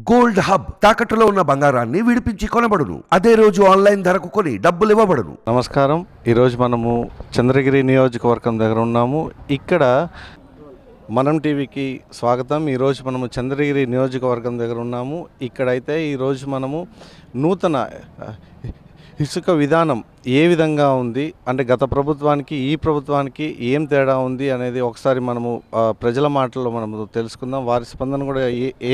Gold hub తాకట్టులో ఉన్న బంగారాన్ని విడిపించి కొనబడును. అదే రోజు ఆన్లైన్ ధరకు కొని డబ్బులు ఇవ్వబడును. నమస్కారం. ఈరోజు మనము చంద్రగిరి నియోజకవర్గం దగ్గర ఉన్నాము. ఇక్కడ మనం టీవీకి స్వాగతం. ఈరోజు మనము చంద్రగిరి నియోజకవర్గం దగ్గర ఉన్నాము. ఇక్కడైతే ఈరోజు మనము నూతన ఇసుక విధానం ఏ విధంగా ఉంది? అంటే గత ప్రభుత్వానికి ఈ ప్రభుత్వానికి ఏం తేడా ఉంది అనేది ఒకసారి మనము ప్రజల మాటల్లో మనము తెలుసుకుందాం. వారి స్పందన కూడా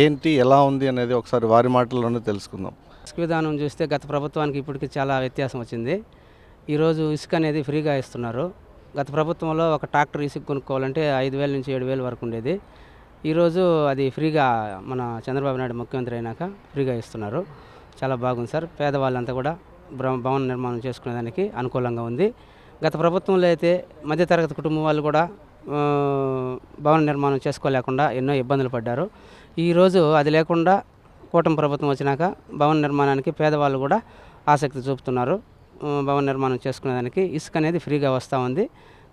ఏంటి ఎలా ఉంది అనేది ఒకసారి వారి మాటల్లోనే తెలుసుకుందాం. ఇసుక విధానం చూస్తే గత ప్రభుత్వానికి ఇప్పటికి చాలా వ్యత్యాసం వచ్చింది. ఈరోజు ఇసుక అనేది ఫ్రీగా ఇస్తున్నారు. గత ప్రభుత్వంలో ఒక ట్రాక్టర్ ఇసుక కొనుక్కోవాలంటే ఐదు వేల నుంచి ఏడు వేల వరకు ఉండేది. ఈరోజు అది ఫ్రీగా మన చంద్రబాబు నాయుడు ముఖ్యమంత్రి అయినాక ఫ్రీగా ఇస్తున్నారు. చాలా బాగుంది సార్. పేదవాళ్ళంతా కూడా భవన నిర్మాణం చేసుకునేదానికి అనుకూలంగా ఉంది. గత ప్రభుత్వంలో అయితే మధ్యతరగతి కుటుంబం వాళ్ళు కూడా భవన నిర్మాణం చేసుకోలేకుండా ఎన్నో ఇబ్బందులు పడ్డారు. ఈరోజు అది లేకుండా కూటమి ప్రభుత్వం వచ్చినాక భవన నిర్మాణానికి పేదవాళ్ళు కూడా ఆసక్తి చూపుతున్నారు. భవన నిర్మాణం చేసుకునేదానికి ఇసుక అనేది ఫ్రీగా వస్తూ ఉంది.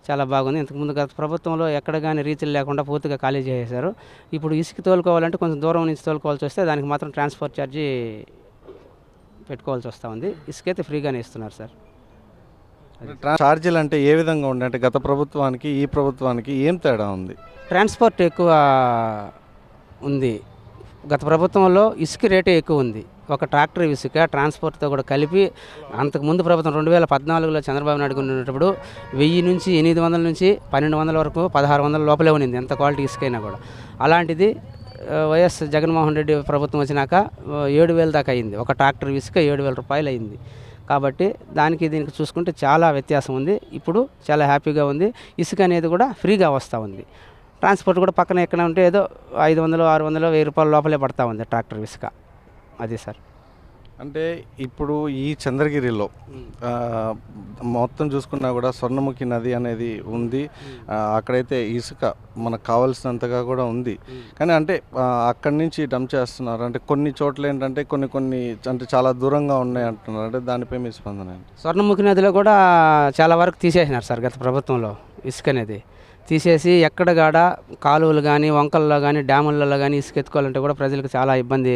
చాలా బాగుంది. ఇంతకుముందు గత ప్రభుత్వంలో ఎక్కడ కానీ రీచ్లు లేకుండా పూర్తిగా ఖాళీ చేసేశారు. ఇప్పుడు ఇసుక తోలుకోవాలంటే కొంచెం దూరం నుంచి తోలుకోవాల్సి వస్తే దానికి మాత్రం ట్రాన్స్పోర్ట్ ఛార్జీ పెట్టుకోవాల్సి వస్తూ ఉంది. ఇసుక అయితే ఫ్రీగానే ఇస్తున్నారు సార్. ఛార్జీలు అంటే ఏ విధంగా ఉండే అంటే గత ప్రభుత్వానికి ఈ ప్రభుత్వానికి ఏం తేడా ఉంది? ట్రాన్స్పోర్ట్ ఎక్కువ ఉంది. గత ప్రభుత్వంలో ఇసుక రేటే ఎక్కువ ఉంది. ఒక ట్రాక్టర్ ఇసుక ట్రాన్స్పోర్ట్తో కూడా కలిపి అంతకుముందు ప్రభుత్వం రెండు వేల పద్నాలుగులో చంద్రబాబు నాయుడు ఉన్నప్పుడు వెయ్యి నుంచి ఎనిమిది వందల నుంచి పన్నెండు వందల వరకు పదహారు వందల లోపలే ఉన్నింది. ఎంత క్వాలిటీ ఇసుక అయినా కూడా. అలాంటిది వైఎస్ జగన్మోహన్ రెడ్డి ప్రభుత్వం వచ్చినాక ఏడు వేల దాకా అయింది. ఒక ట్రాక్టర్ ఇసుక ఏడు వేల రూపాయలు అయింది. కాబట్టి దానికి దీనికి చూసుకుంటే చాలా వ్యత్యాసం ఉంది. ఇప్పుడు చాలా హ్యాపీగా ఉంది. ఇసుక అనేది కూడా ఫ్రీగా వస్తూ ఉంది. ట్రాన్స్పోర్ట్ కూడా పక్కన ఎక్కడ ఉంటే ఏదో ఐదు వందలు ఆరు వందలు వెయ్యి రూపాయల లోపలే పడతా ఉంది ట్రాక్టర్ ఇసుక అదే సార్. అంటే ఇప్పుడు ఈ చంద్రగిరిలో మొత్తం చూసుకున్నా కూడా స్వర్ణముఖి నది అనేది ఉంది. అక్కడైతే ఇసుక మనకు కావాల్సినంతగా కూడా ఉంది. కానీ అంటే అక్కడి నుంచి డంప్ చేస్తున్నారు. అంటే కొన్ని చోట్ల ఏంటంటే కొన్ని కొన్ని అంటే చాలా దూరంగా ఉన్నాయి అంటున్నారు. అంటే దానిపై మీ స్పందన స్వర్ణముఖి నదిలో కూడా చాలా వరకు తీసేసినారు సార్ గత ప్రభుత్వంలో ఇసుక అనేది. తీసేసి ఎక్కడ కాడ కాలువలు కానీ వంకల్లో కానీ డ్యాములలో కానీ ఇసుక ఎత్తుకోవాలంటే కూడా ప్రజలకు చాలా ఇబ్బంది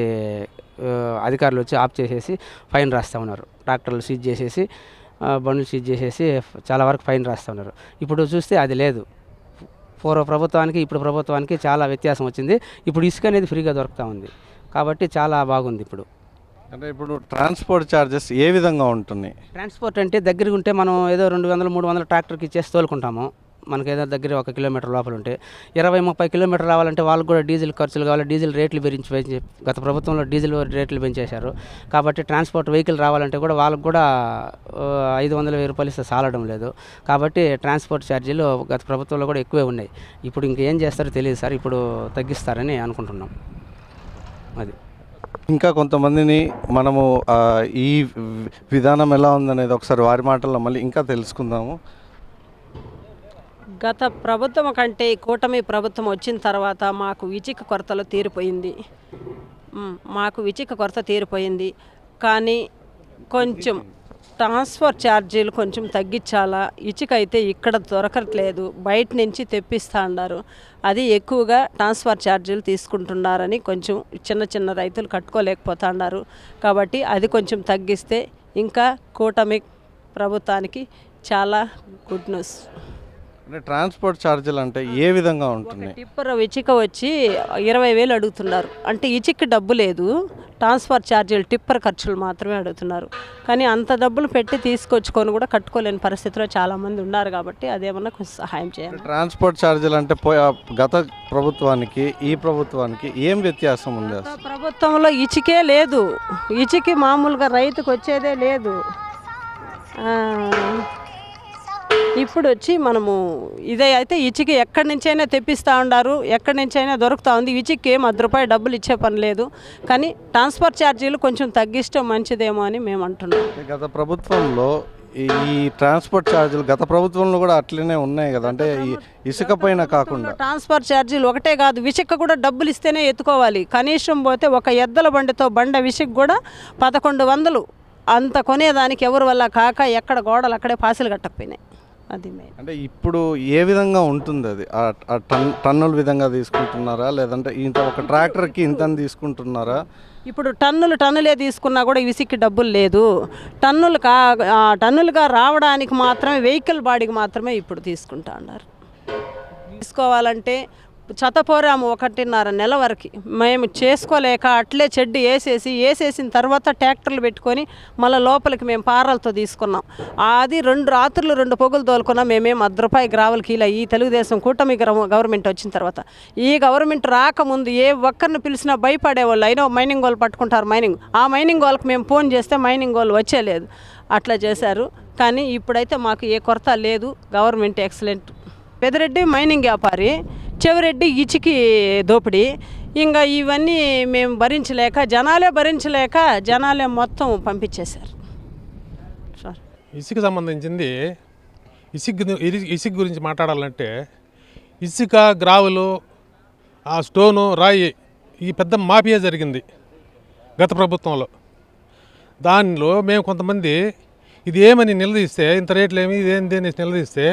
అధికారులు వచ్చి ఆఫ్ చేసేసి ఫైన్ రాస్తూ ఉన్నారు. ట్రాక్టర్లు సీజ్ చేసేసి బండ్లు సీజ్ చేసేసి చాలా వరకు ఫైన్ రాస్తూ ఉన్నారు. ఇప్పుడు చూస్తే అది లేదు. పూర్వ ప్రభుత్వానికి ఇప్పుడు ప్రభుత్వానికి చాలా వ్యత్యాసం వచ్చింది. ఇప్పుడు ఇసుక అనేది ఫ్రీగా దొరుకుతూ ఉంది. కాబట్టి చాలా బాగుంది ఇప్పుడు. అంటే ఇప్పుడు ట్రాన్స్పోర్ట్ ఛార్జెస్ ఏ విధంగా ఉంటున్నాయి? ట్రాన్స్పోర్ట్ అంటే దగ్గరగా ఉంటే మనం ఏదో రెండు వందలు మూడు వందల ట్రాక్టర్కి ఇచ్చేసి తోలుకుంటాము. మనకి ఏదైనా దగ్గర ఒక కిలోమీటర్ లోపల ఉంటే ఇరవై ముప్పై కిలోమీటర్ రావాలంటే వాళ్ళకి కూడా డీజిల్ ఖర్చులు కావాలి డీజిల్ రేట్లు పెంచి పెంచి గత ప్రభుత్వంలో డీజిల్ రేట్లు పెంచేశారు. కాబట్టి ట్రాన్స్పోర్ట్ వెహికల్ రావాలంటే కూడా వాళ్ళకి కూడా ఐదు వందల వెయ్యి రూపాయలు ఇస్తే సాలడం లేదు. కాబట్టి ట్రాన్స్పోర్ట్ ఛార్జీలు గత ప్రభుత్వంలో కూడా ఎక్కువే ఉన్నాయి. ఇప్పుడు ఇంకేం చేస్తారో తెలియదు సార్. ఇప్పుడు తగ్గిస్తారని అనుకుంటున్నాం. అది. ఇంకా కొంతమందిని మనము ఈ విధానం ఎలా ఉందనేది ఒకసారి వారి మాటల్లో మళ్ళీ ఇంకా తెలుసుకుందాము. గత ప్రభుత్వం కంటే కూటమి ప్రభుత్వం వచ్చిన తర్వాత మాకు విచిక కొరతలు తీరిపోయింది. మాకు విచిక కొరత తీరిపోయింది. కానీ కొంచెం ట్రాన్స్ఫర్ ఛార్జీలు కొంచెం తగ్గించాలా? ఇచికైతే ఇక్కడ దొరకట్లేదు. బయట నుంచి తెప్పిస్తా అన్నారు. అది ఎక్కువగా ట్రాన్స్ఫర్ ఛార్జీలు తీసుకుంటున్నారని కొంచెం చిన్న చిన్న రైతులు కట్టుకోలేకపోతా అన్నారు. కాబట్టి అది కొంచెం తగ్గిస్తే ఇంకా కూటమి ప్రభుత్వానికి చాలా గుడ్ న్యూస్. అంటే ట్రాన్స్పోర్ట్ ఛార్జీలు అంటే ఏ విధంగా ఉంటున్నాయి? టిప్పర్ ఇచిక వచ్చి ఇరవై వేలు అడుగుతున్నారు. అంటే ఇచికి డబ్బు లేదు. ట్రాన్స్ఫర్ ఛార్జీలు టిప్పర్ ఖర్చులు మాత్రమే అడుగుతున్నారు. కానీ అంత డబ్బులు పెట్టి తీసుకొచ్చుకొని కూడా కట్టుకోలేని పరిస్థితిలో చాలామంది ఉన్నారు కాబట్టి అదేమన్నా కొంచెం సహాయం చేయాలి. ట్రాన్స్పోర్ట్ ఛార్జీలు అంటే గత ప్రభుత్వానికి ఈ ప్రభుత్వానికి ఏం వ్యత్యాసం ఉంది? ప్రభుత్వంలో ఇచికే లేదు. ఇచికి మామూలుగా రైతుకు వచ్చేదే లేదు. ఇప్పుడు వచ్చి మనము ఇదే అయితే ఇచికి ఎక్కడి నుంచైనా తెప్పిస్తూ ఉన్నారు ఎక్కడి నుంచైనా దొరుకుతూ ఉంది. ఇచికి ఏం అర్ధ రూపాయి డబ్బులు ఇచ్చే పని లేదు. కానీ ట్రాన్స్ఫర్ ఛార్జీలు కొంచెం తగ్గిస్తే మంచిదేమో అని మేము అంటున్నాం. అంటే గత ప్రభుత్వంలో ఈ ట్రాన్స్పోర్ట్ ఛార్జీలు గత ప్రభుత్వంలో కూడా అట్లనే ఉన్నాయి కదా. అంటే ఇసుక పైన కాకుండా. ట్రాన్స్ఫర్ ఛార్జీలు ఒకటే కాదు విసిక్క కూడా డబ్బులు ఇస్తేనే ఎత్తుకోవాలి. కనీసం పోతే ఒక ఎద్దల బండితో బండ విసిక్ కూడా పదకొండు వందలు అంత కొనేదానికి ఎవరి వల్ల కాక ఎక్కడ గోడలు అక్కడే పాసులు కట్టకపోయినాయి. అది అంటే ఇప్పుడు ఏ విధంగా ఉంటుంది అది? ఆ టన్ టన్నుల విధంగా తీసుకుంటున్నారా? లేదంటే ఇంత ఒక ట్రాక్టర్కి ఇంత తీసుకుంటున్నారా? ఇప్పుడు టన్నులు టన్నులే తీసుకున్నా కూడా ఇసుక్కి డబ్బులు లేదు. టన్నులు కా టన్నులుగా రావడానికి మాత్రమే వెహికల్ బాడీకి మాత్రమే ఇప్పుడు తీసుకుంటా అన్నారు. తీసుకోవాలంటే చతపోరాము ఒకటిన్నర నెల వరకు. మేము చేసుకోలేక అట్లే చెడ్డు వేసేసి వేసేసిన తర్వాత ట్రాక్టర్లు పెట్టుకొని మళ్ళీ లోపలికి మేము పారలతో తీసుకున్నాం. అది రెండు రాత్రులు రెండు పొగులు తోలుకున్నాం మేమేం అర్ధ రూపాయి గ్రావెల్ ఈ తెలుగుదేశం కూటమి గవర్నమెంట్ వచ్చిన తర్వాత. ఈ గవర్నమెంట్ రాకముందు ఏ ఒక్కరిని పిలిచినా భయపడేవాళ్ళు అయినా మైనింగ్ వాళ్ళు పట్టుకుంటారు మైనింగ్. ఆ మైనింగ్ వాళ్ళకి మేము ఫోన్ చేస్తే మైనింగ్ వాళ్ళు వచ్చేలేదు. అట్లా చేశారు. కానీ ఇప్పుడైతే మాకు ఏ కొరత లేదు. Government excellent. పెదరెడ్డి మైనింగ్ వ్యాపారి చెవిరెడ్డి ఇచికి దోపిడీ. ఇంకా ఇవన్నీ మేము భరించలేక జనాలే భరించలేక జనాలే మొత్తం పంపించేశారు. ఇసుక సంబంధించింది ఇసుక ఇసుక గురించి మాట్లాడాలంటే ఇసుక గ్రావులు ఆ స్టోను రాయి ఈ పెద్ద మాఫియా జరిగింది గత ప్రభుత్వంలో. దానిలో మేము కొంతమంది ఇది ఏమని నిలదీస్తే ఇంత రేట్లు ఏమి ఇదేంది అని నిలదీస్తే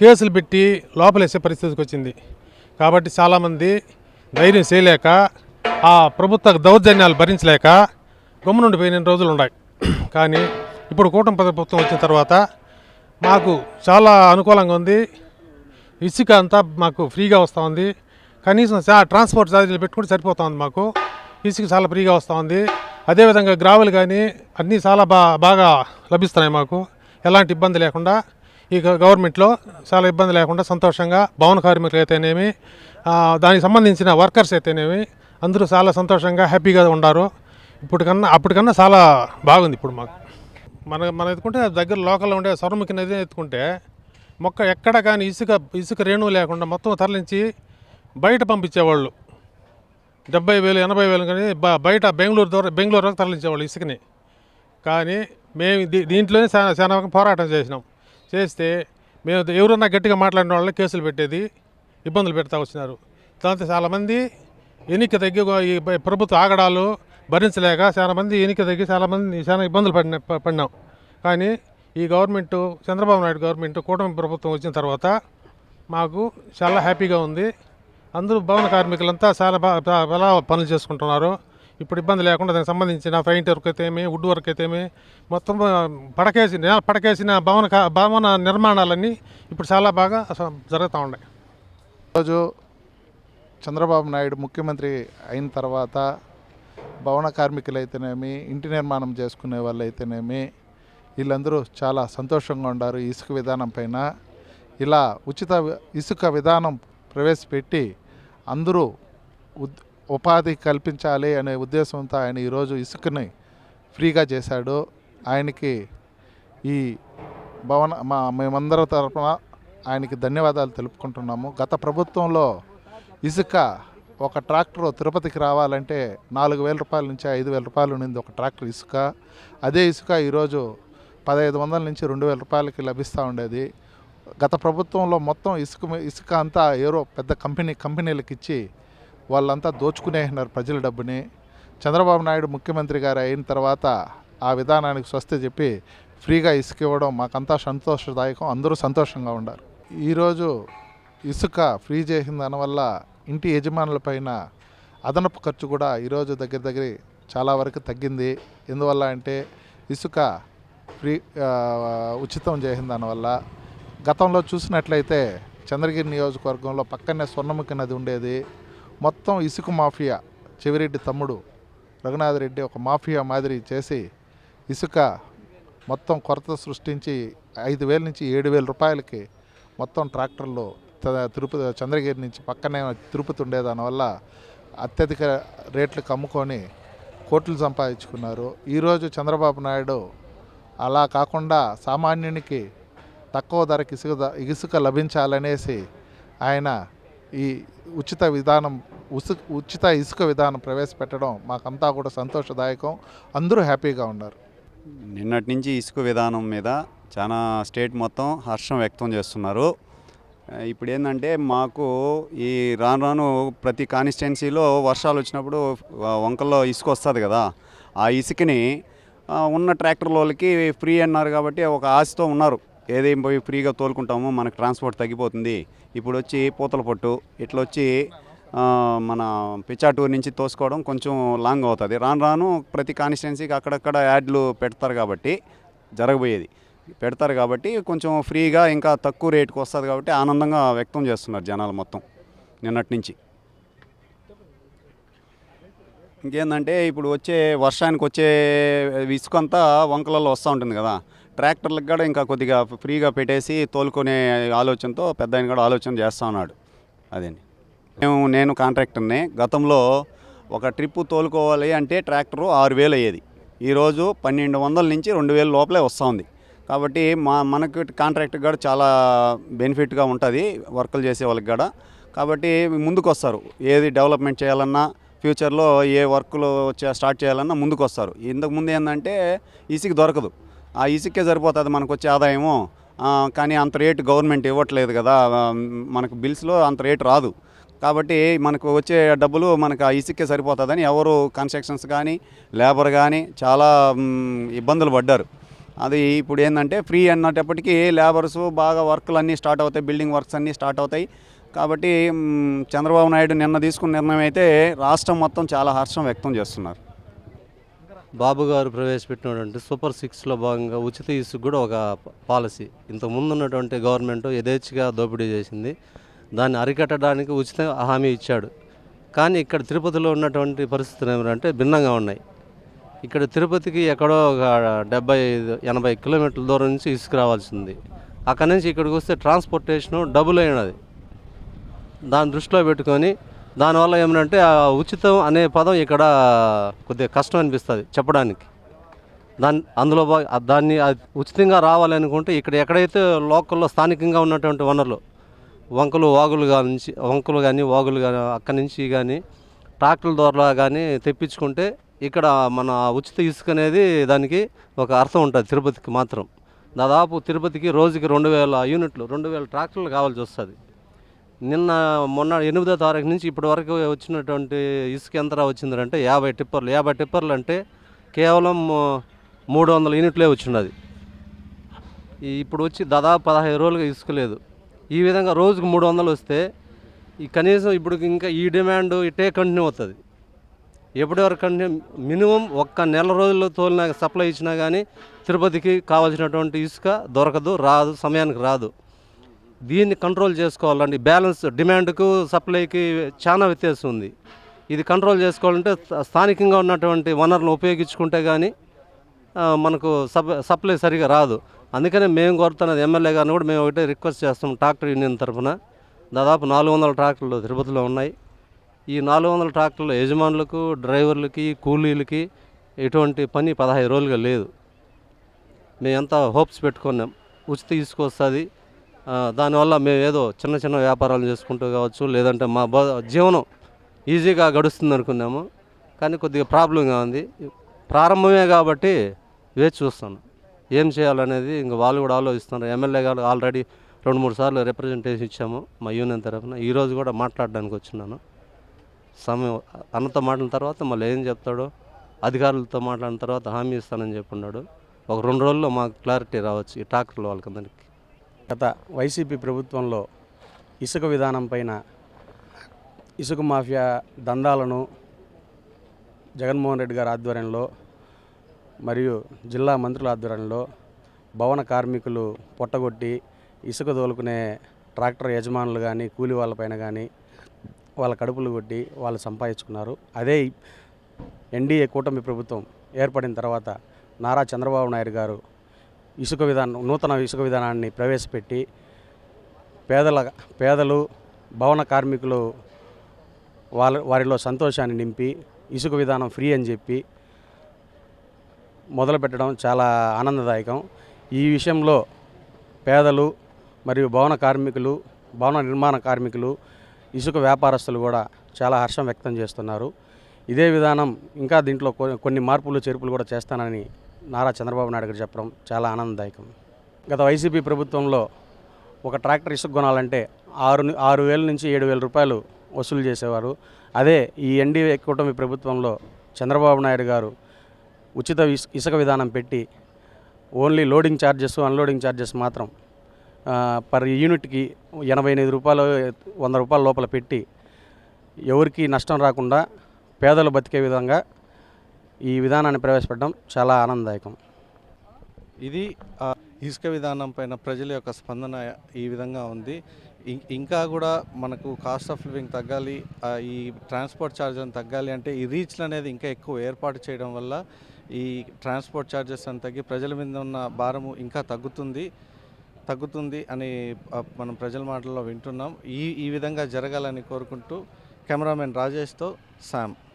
కేసులు పెట్టి లోపలేసే పరిస్థితికి వచ్చింది. కాబట్టి చాలామంది ధైర్యం చేయలేక ఆ ప్రభుత్వ దౌర్జన్యాలు భరించలేక గమ్మునుండి పోయిన రోజులు ఉన్నాయి. కానీ ఇప్పుడు కూటమి ప్రభుత్వం వచ్చిన తర్వాత మాకు చాలా అనుకూలంగా ఉంది. ఇసుక అంతా మాకు ఫ్రీగా వస్తూ ఉంది. కనీసం ట్రాన్స్పోర్ట్ ఛార్జీలు పెట్టుకుంటే సరిపోతూ ఉంది మాకు. ఇసుక చాలా ఫ్రీగా వస్తూ ఉంది. అదేవిధంగా గ్రావెల్ కానీ అన్నీ చాలా బాగా లభిస్తున్నాయి మాకు. ఎలాంటి ఇబ్బంది లేకుండా ఈ గవర్నమెంట్లో చాలా ఇబ్బంది లేకుండా సంతోషంగా భవన కార్మికులు అయితేనేమి దానికి సంబంధించిన వర్కర్స్ అయితేనేమి అందరూ చాలా సంతోషంగా హ్యాపీగా ఉన్నారు ఇప్పటికన్నా అప్పటికన్నా చాలా బాగుంది ఇప్పుడు మాకు మన మనం ఎత్తుకుంటే దగ్గర లోకల్లో ఉండే సొరముఖి నది ఎత్తుకుంటే మొక్క ఎక్కడ కానీ ఇసుక ఇసుక రేణువు లేకుండా మొత్తం తరలించి బయట పంపించేవాళ్ళు డెబ్బై వేలు ఎనభై వేలు కానీ బయట బెంగళూరు ద్వారా బెంగళూరు వరకు తరలించేవాళ్ళు ఇసుకని కానీ మేము దీ- దీంట్లోనే చాలా చాలా పోరాటం చేసినాం చేస్తే మేము ఎవరన్నా గట్టిగా మాట్లాడిన వాళ్ళని కేసులు పెట్టేది ఇబ్బందులు పెడతా వచ్చినారు. దాంతో చాలామంది ఎన్నిక తగ్గి ఈ ప్రభుత్వ ఆగడాలు భరించలేక చాలామంది ఎన్నిక తగ్గి చాలామంది చాలా ఇబ్బందులు పడిన పడినాం. కానీ ఈ గవర్నమెంట్ చంద్రబాబు నాయుడు గవర్నమెంట్ కూటమి ప్రభుత్వం వచ్చిన తర్వాత మాకు చాలా హ్యాపీగా ఉంది. అందరూ భవన కార్మికులంతా చాలా బాగా పనులు చేసుకుంటున్నారు. ఇప్పుడు ఇబ్బంది లేకుండా దానికి సంబంధించిన పెయింట్ వర్క్ అయితేమి వుడ్ వర్క్ అయితేమి మొత్తం పడకేసి పడకేసిన భవన కా- భవన నిర్మాణాలన్నీ ఇప్పుడు చాలా బాగా జరుగుతూ ఉన్నాయి. ఈరోజు చంద్రబాబు నాయుడు ముఖ్యమంత్రి అయిన తర్వాత భవన కార్మికులు అయితేనేమి ఇంటి నిర్మాణం చేసుకునే వాళ్ళు అయితేనేమి వీళ్ళందరూ చాలా సంతోషంగా ఉన్నారు ఇసుక విధానం పైన. ఇలా ఉచిత ఇసుక విధానం ప్రవేశపెట్టి అందరూ ఉద్ ఉపాధి కల్పించాలి అనే ఉద్దేశంతో ఆయన ఈరోజు ఇసుకని ఫ్రీగా చేశాడు. ఆయనకి ఈ భవన మా మేమందరం తరఫున ఆయనకి ధన్యవాదాలు తెలుపుకుంటున్నాము. గత ప్రభుత్వంలో ఇసుక ఒక ట్రాక్టర్ తిరుపతికి రావాలంటే నాలుగు వేల రూపాయల నుంచి ఐదు వేల రూపాయలు ఉండింది ఒక ట్రాక్టర్ ఇసుక. అదే ఇసుక ఈరోజు పదహైదు వందల నుంచి రెండు వేల రూపాయలకి లభిస్తూ ఉండేది. గత ప్రభుత్వంలో మొత్తం ఇసుక ఇసుక అంతా ఏరో పెద్ద కంపెనీ కంపెనీలకు ఇచ్చి వాళ్ళంతా దోచుకునేసినారు ప్రజల డబ్బుని. చంద్రబాబు నాయుడు ముఖ్యమంత్రి గారు అయిన తర్వాత ఆ విధానానికి స్వస్తి చెప్పి ఫ్రీగా ఇసుక ఇవ్వడం మాకంతా సంతోషదాయకం అందరూ సంతోషంగా ఉన్నారు ఈరోజు ఇసుక ఫ్రీ చేసిన దానివల్ల ఇంటి యజమానులపైన అదనపు ఖర్చు కూడా ఈరోజు దగ్గర దగ్గర చాలా వరకు తగ్గింది. ఎందువల్ల అంటే ఇసుక ఫ్రీ ఉచితం చేసిన దానివల్ల గతంలో చూసినట్లయితే చంద్రగిరి నియోజకవర్గంలో పక్కనే స్వర్ణముఖి నది ఉండేది. మొత్తం ఇసుక మాఫియా చెవిరెడ్డి తమ్ముడు రఘునాథ్ రెడ్డి ఒక మాఫియా మాదిరి చేసి ఇసుక మొత్తం కొరత సృష్టించి ఐదు వేల నుంచి ఏడు వేల రూపాయలకి మొత్తం ట్రాక్టర్లు తిరుపతి చంద్రగిరి నుంచి పక్కనే తిరుపతి ఉండే దానివల్ల అత్యధిక రేట్లకు అమ్ముకొని కోట్లు సంపాదించుకున్నారు. ఈరోజు చంద్రబాబు నాయుడు అలా కాకుండా సామాన్యునికి తక్కువ ధరకి ఇసుక ఇసుక లభించాలనేసి ఆయన ఈ ఉచిత విధానం ఉసు ఉచిత ఇసుక విధానం ప్రవేశపెట్టడం మాకంతా కూడా సంతోషదాయకం. అందరూ హ్యాపీగా ఉన్నారు. నిన్నటి నుంచి ఇసుక విధానం మీద చాలా స్టేట్ మొత్తం హర్షం వ్యక్తం చేస్తున్నారు. ఇప్పుడు ఏంటంటే మాకు ఈ రాను రాను ప్రతి కాన్స్టిట్యున్సీలో వర్షాలు వచ్చినప్పుడు వంకల్లో ఇసుక వస్తుంది కదా ఆ ఇసుకని ఉన్న ట్రాక్టర్ వాళ్ళకి ఫ్రీ అన్నారు కాబట్టి ఒక ఆశతో ఉన్నారు. ఏదేం పోయి ఫ్రీగా తోలుకుంటామో మనకు ట్రాన్స్పోర్ట్ తగ్గిపోతుంది. ఇప్పుడు వచ్చి పూతల పొట్టు ఇట్లా వచ్చి మన పిచ్చాటూరు నుంచి తోసుకోవడం కొంచెం లాంగ్ అవుతుంది. రాను రాను ప్రతి కాన్స్టిట్యున్సీకి అక్కడక్కడ యాడ్లు పెడతారు కాబట్టి జరగబోయేది. పెడతారు కాబట్టి కొంచెం ఫ్రీగా ఇంకా తక్కువ రేటుకు వస్తుంది కాబట్టి ఆనందంగా వ్యక్తం చేస్తున్నారు జనాలు మొత్తం నిన్నటి నుంచి. ఇంకేందంటే ఇప్పుడు వచ్చే వర్షానికి వచ్చే ఇసుకంతా వంకలలో వస్తూ ఉంటుంది కదా. ట్రాక్టర్లకు కూడా ఇంకా కొద్దిగా ఫ్రీగా పెట్టేసి తోలుకునే ఆలోచనతో పెద్ద ఆయన కూడా ఆలోచన చేస్తూ ఉన్నాడు. అదండి మేము నేను కాంట్రాక్టర్ని. గతంలో ఒక ట్రిప్పు తోలుకోవాలి అంటే ట్రాక్టరు ఆరు వేలు అయ్యేది. ఈరోజు పన్నెండు వందల నుంచి రెండు వేల లోపలే వస్తూ ఉంది కాబట్టి మా మనకు కాంట్రాక్ట్ కూడా చాలా బెనిఫిట్గా ఉంటుంది వర్కులు చేసే వాళ్ళకి కూడా. కాబట్టి ముందుకు వస్తారు ఏది డెవలప్మెంట్ చేయాలన్నా ఫ్యూచర్లో ఏ వర్క్లు స్టార్ట్ చేయాలన్నా ముందుకు వస్తారు ఇంతకు ముందు ఏంటంటే ఈసీకి దొరకదు. ఆ ఇసుకే సరిపోతుంది మనకు వచ్చే ఆదాయము కానీ అంత రేటు గవర్నమెంట్ ఇవ్వట్లేదు కదా. మనకు బిల్స్లో అంత రేటు రాదు. కాబట్టి మనకు వచ్చే డబ్బులు మనకు ఆ ఇసుకే సరిపోతుందని ఎవరు కన్స్ట్రక్షన్స్ కానీ లేబర్ కానీ చాలా ఇబ్బందులు పడ్డారు. అది ఇప్పుడు ఏంటంటే ఫ్రీ అన్నటప్పటికీ లేబర్స్ బాగా వర్క్లు అన్నీ స్టార్ట్ అవుతాయి బిల్డింగ్ వర్క్స్ అన్నీ స్టార్ట్ అవుతాయి. కాబట్టి చంద్రబాబు నాయుడు నిన్న తీసుకున్న నిర్ణయం అయితే రాష్ట్రం మొత్తం చాలా హర్షం వ్యక్తం చేస్తున్నారు. బాబు గారు ప్రవేశపెట్టినటువంటి సూపర్ సిక్స్లో భాగంగా ఉచిత ఇసుక కూడా ఒక పాలసీ. ఇంతకు ముందు ఉన్నటువంటి గవర్నమెంట్ యథేచ్ఛగా దోపిడీ చేసింది. దాన్ని అరికట్టడానికి ఉచిత హామీ ఇచ్చాడు. కానీ ఇక్కడ తిరుపతిలో ఉన్నటువంటి పరిస్థితులు ఏమిటంటే భిన్నంగా ఉన్నాయి. ఇక్కడ తిరుపతికి ఎక్కడో ఒక డెబ్బై ఐదు ఎనభై కిలోమీటర్ల దూరం నుంచి ఇసుక రావాల్సింది. అక్కడి నుంచి ఇక్కడికి వస్తే ట్రాన్స్పోర్టేషను డబుల్ అయినది. దాన్ని దృష్టిలో పెట్టుకొని దానివల్ల ఏమంటే ఆ ఉచితం అనే పదం ఇక్కడ కొద్దిగా కష్టం అనిపిస్తుంది చెప్పడానికి. దాన్ని అందులో దాన్ని అది ఉచితంగా రావాలనుకుంటే ఇక్కడ ఎక్కడైతే లోకల్లో స్థానికంగా ఉన్నటువంటి వనరులు వంకలు వాగులు నుంచి వంకలు కానీ వాగులు కానీ అక్కడి నుంచి కానీ ట్రాక్టర్ల ద్వారా కానీ తెప్పించుకుంటే ఇక్కడ మన ఉచిత ఇసుక అనేది దానికి ఒక అర్థం ఉంటుంది తిరుపతికి మాత్రం. దాదాపు తిరుపతికి రోజుకి రెండు వేల యూనిట్లు రెండు వేల ట్రాక్టర్లు కావాల్సి వస్తుంది. నిన్న మొన్న ఎనిమిదో తారీఖు నుంచి ఇప్పటి వరకు వచ్చినటువంటి ఇసుక ఎంత వచ్చిందంటే యాభై టిప్పర్లు. యాభై టిప్పర్లు అంటే కేవలం మూడు వందల యూనిట్లే వచ్చినది. ఇప్పుడు వచ్చి దాదాపు పదహైదు రోజులుగా ఇసుక లేదు. ఈ విధంగా రోజుకు మూడు వందలు వస్తే ఈ కనీసం ఇప్పుడు ఇంకా ఈ డిమాండ్ ఇటే కంటిన్యూ అవుతుంది. ఎప్పటి వరకు కంటిన్యూ మినిమం ఒక్క నెల రోజుల్లో తోలిన సప్లై ఇచ్చినా కానీ తిరుపతికి కావాల్సినటువంటి ఇసుక దొరకదు రాదు సమయానికి రాదు. దీన్ని కంట్రోల్ చేసుకోవాలండి. బ్యాలెన్స్ డిమాండ్కు సప్లైకి చాలా వ్యత్యాసం ఉంది. ఇది కంట్రోల్ చేసుకోవాలంటే స్థానికంగా ఉన్నటువంటి వనరులను ఉపయోగించుకుంటే కానీ మనకు సప్ సప్లై సరిగా రాదు. అందుకనే మేము కోరుతున్నది ఎమ్మెల్యే గారిని కూడా మేము ఒకటే రిక్వెస్ట్ చేస్తాం ట్రాక్టర్ యూనియన్ తరఫున దాదాపు నాలుగు వందల ట్రాక్టర్లు తిరుపతిలో ఉన్నాయి. ఈ నాలుగు వందల ట్రాక్టర్ల యజమానులకు డ్రైవర్లకి కూలీలకి ఎటువంటి పని పదహైదు రోజులుగా లేదు. మేమంతా హోప్స్ పెట్టుకున్నాం. ఉచిత తీసుకొస్తుంది. దానివల్ల మేము ఏదో చిన్న చిన్న వ్యాపారాలు చేసుకుంటూ కావచ్చు లేదంటే మా బ జీవనం ఈజీగా గడుస్తుంది అనుకున్నాము కానీ కొద్దిగా ప్రాబ్లంగా ఉంది. ప్రారంభమే కాబట్టి వేచి చూస్తాను. ఏం చేయాలనేది ఇంకా వాళ్ళు కూడా ఆలోచిస్తున్నారు. ఎమ్మెల్యే గారు ఆల్రెడీ రెండు మూడు సార్లు రిప్రజెంటేషన్ ఇచ్చాము మా యూనియన్ తరఫున. ఈరోజు కూడా మాట్లాడడానికి వచ్చినాను. సమయం అన్నతో మాట్లాడిన తర్వాత మళ్ళీ ఏం చెప్తాడో అధికారులతో మాట్లాడిన తర్వాత హామీ ఇస్తానని చెప్పున్నాడు ఒక రెండు రోజుల్లో మాకు క్లారిటీ రావచ్చు ఈ ట్రాక్టర్లు వాళ్ళకందరికీ. గత వైసీపీ ప్రభుత్వంలో ఇసుక విధానం పైన ఇసుక మాఫియా దందాలను జగన్మోహన్ రెడ్డి గారి ఆధ్వర్యంలో మరియు జిల్లా మంత్రుల ఆధ్వర్యంలో భవన కార్మికులు పొట్టగొట్టి ఇసుక తోలుకునే ట్రాక్టర్ యజమానులు కానీ కూలి వాళ్ళపైన కానీ వాళ్ళ కడుపులు కొట్టి వాళ్ళు సంపాదించుకున్నారు. అదే ఎన్డీఏ కూటమి ప్రభుత్వం ఏర్పడిన తర్వాత నారా చంద్రబాబు నాయుడు గారు ఇసుక విధానం నూతన ఇసుక విధానాన్ని ప్రవేశపెట్టి పేదల పేదలు భవన కార్మికులు వాళ్ళ వారిలో సంతోషాన్ని నింపి ఇసుక విధానం ఫ్రీ అని చెప్పి మొదలుపెట్టడం చాలా ఆనందదాయకం. ఈ విషయంలో పేదలు మరియు భవన కార్మికులు భవన నిర్మాణ కార్మికులు ఇసుక వ్యాపారస్తులు కూడా చాలా హర్షం వ్యక్తం చేస్తున్నారు. ఇదే విధానం ఇంకా దీంట్లో కొన్ని మార్పులు చేర్పులు కూడా చేస్తానని నారా చంద్రబాబు నాయుడు గారు చెప్పడం చాలా ఆనందదాయకం. గత వైసీపీ ప్రభుత్వంలో ఒక ట్రాక్టర్ ఇసుక కొనాలంటే ఆరు ఆరు వేల నుంచి ఏడు వేల రూపాయలు వసూలు చేసేవారు. అదే ఈ ఎన్డీఏ కూటమి ప్రభుత్వంలో చంద్రబాబు నాయుడు గారు ఉచిత ఇసుక విధానం పెట్టి only loading charges unloading charges మాత్రం పర్ యూనిట్కి ఎనభై ఎనిమిది రూపాయలు వంద రూపాయల లోపల పెట్టి ఎవరికి నష్టం రాకుండా పేదలు బతికే విధంగా ఈ విధానాన్ని ప్రవేశపెట్టడం చాలా ఆనందదాయకం. ఇది ఇసుక విధానం పైన ప్రజల యొక్క స్పందన ఈ విధంగా ఉంది. ఇంకా కూడా మనకు కాస్ట్ ఆఫ్ లివింగ్ తగ్గాలి ఈ ట్రాన్స్పోర్ట్ ఛార్జెస్ తగ్గాలి అంటే ఈ రీచ్లు అనేది ఇంకా ఎక్కువ ఏర్పాటు చేయడం వల్ల ఈ ట్రాన్స్పోర్ట్ ఛార్జెస్ అని తగ్గి ప్రజల మీద ఉన్న భారము ఇంకా తగ్గుతుంది తగ్గుతుంది అని మనం ప్రజల మాటల్లో వింటున్నాం. ఈ ఈ విధంగా జరగాలని కోరుకుంటూ కెమెరామెన్ రాజేష్తో శామ్